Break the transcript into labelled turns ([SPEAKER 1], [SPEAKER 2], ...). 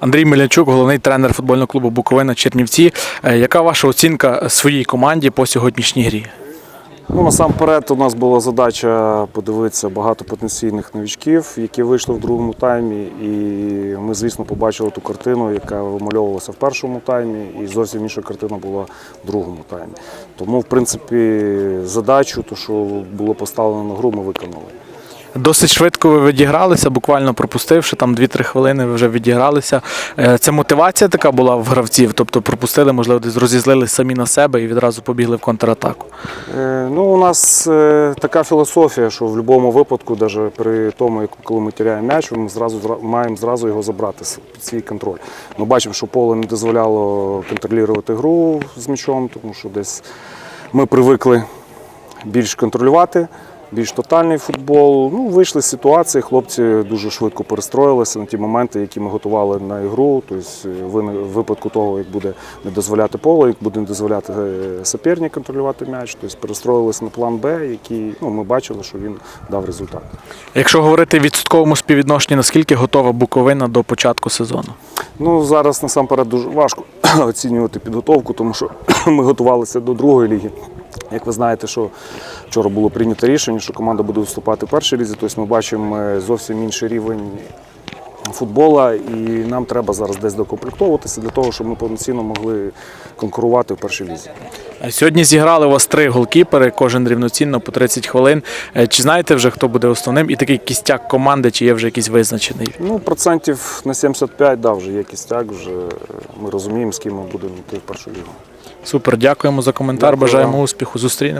[SPEAKER 1] Андрій Мілянчук, головний тренер футбольного клубу Буковина Чернівці. Е, Яка ваша оцінка своїй команді по сьогоднішній грі?
[SPEAKER 2] Ну, насамперед, у нас була задача подивитися багато потенційних новічків, які вийшли в другому таймі. І ми, звісно, побачили ту картину, яка вимальовувалася в першому таймі, і зовсім інша картина була в другому таймі. Тому, в принципі, задачу, то, що було поставлено на гру, ми виконали.
[SPEAKER 1] Досить швидко ви відігралися, буквально пропустивши там 2-3 хвилини, ви вже відігралися. Це мотивація така була в гравців, тобто пропустили, можливо, десь розізлились самі на себе і відразу побігли в контратаку.
[SPEAKER 2] Е, Ну, у нас е, така філософія, що в будь-якому випадку, навіть при тому, коли ми теряємо м'яч, ми зразу маємо зразу його забрати під свій контроль. Ми бачимо, що поле не дозволяло контролювати гру з м'ячом, тому що десь ми привикли більш контролювати. Більш тотальний футбол. Ну, вийшли з ситуації, хлопці дуже швидко перестроїлися на ті моменти, які ми готували на ігру. Тобто, в в випадку того, як буде не дозволяти поле, як буде не дозволяти е, контролювати м'яч. Тобто перестроїлися на план Б, який ну, ми бачили, що він дав результат.
[SPEAKER 1] Якщо говорити в відсотковому співвідношенні, наскільки готова Буковина до початку сезону?
[SPEAKER 2] Ну, зараз насамперед дуже важко оцінювати підготовку, тому що ми готувалися до другої ліги. Як ви знаєте, що вчора було прийнято рішення, що команда буде виступати в першій лізі, тобто ми бачимо е, зовсім інший рівень футбола, і нам треба зараз десь докомплектовуватися для того, щоб ми повноцінно могли конкурувати в першій лізі.
[SPEAKER 1] Е, Сьогодні зіграли у вас три голкіпери, кожен рівноцінно по 30 хвилин. Е, Чи знаєте вже, хто буде основним? І такий кістяк команди, чи є вже якийсь визначений?
[SPEAKER 2] Ну, процентів на 75, да, вже є кістяк, вже ми розуміємо, з ким ми будемо йти в першу лігу.
[SPEAKER 1] Супер, дякуємо за коментар.
[SPEAKER 2] Дякую
[SPEAKER 1] Бажаємо успіху. Зустрінемо.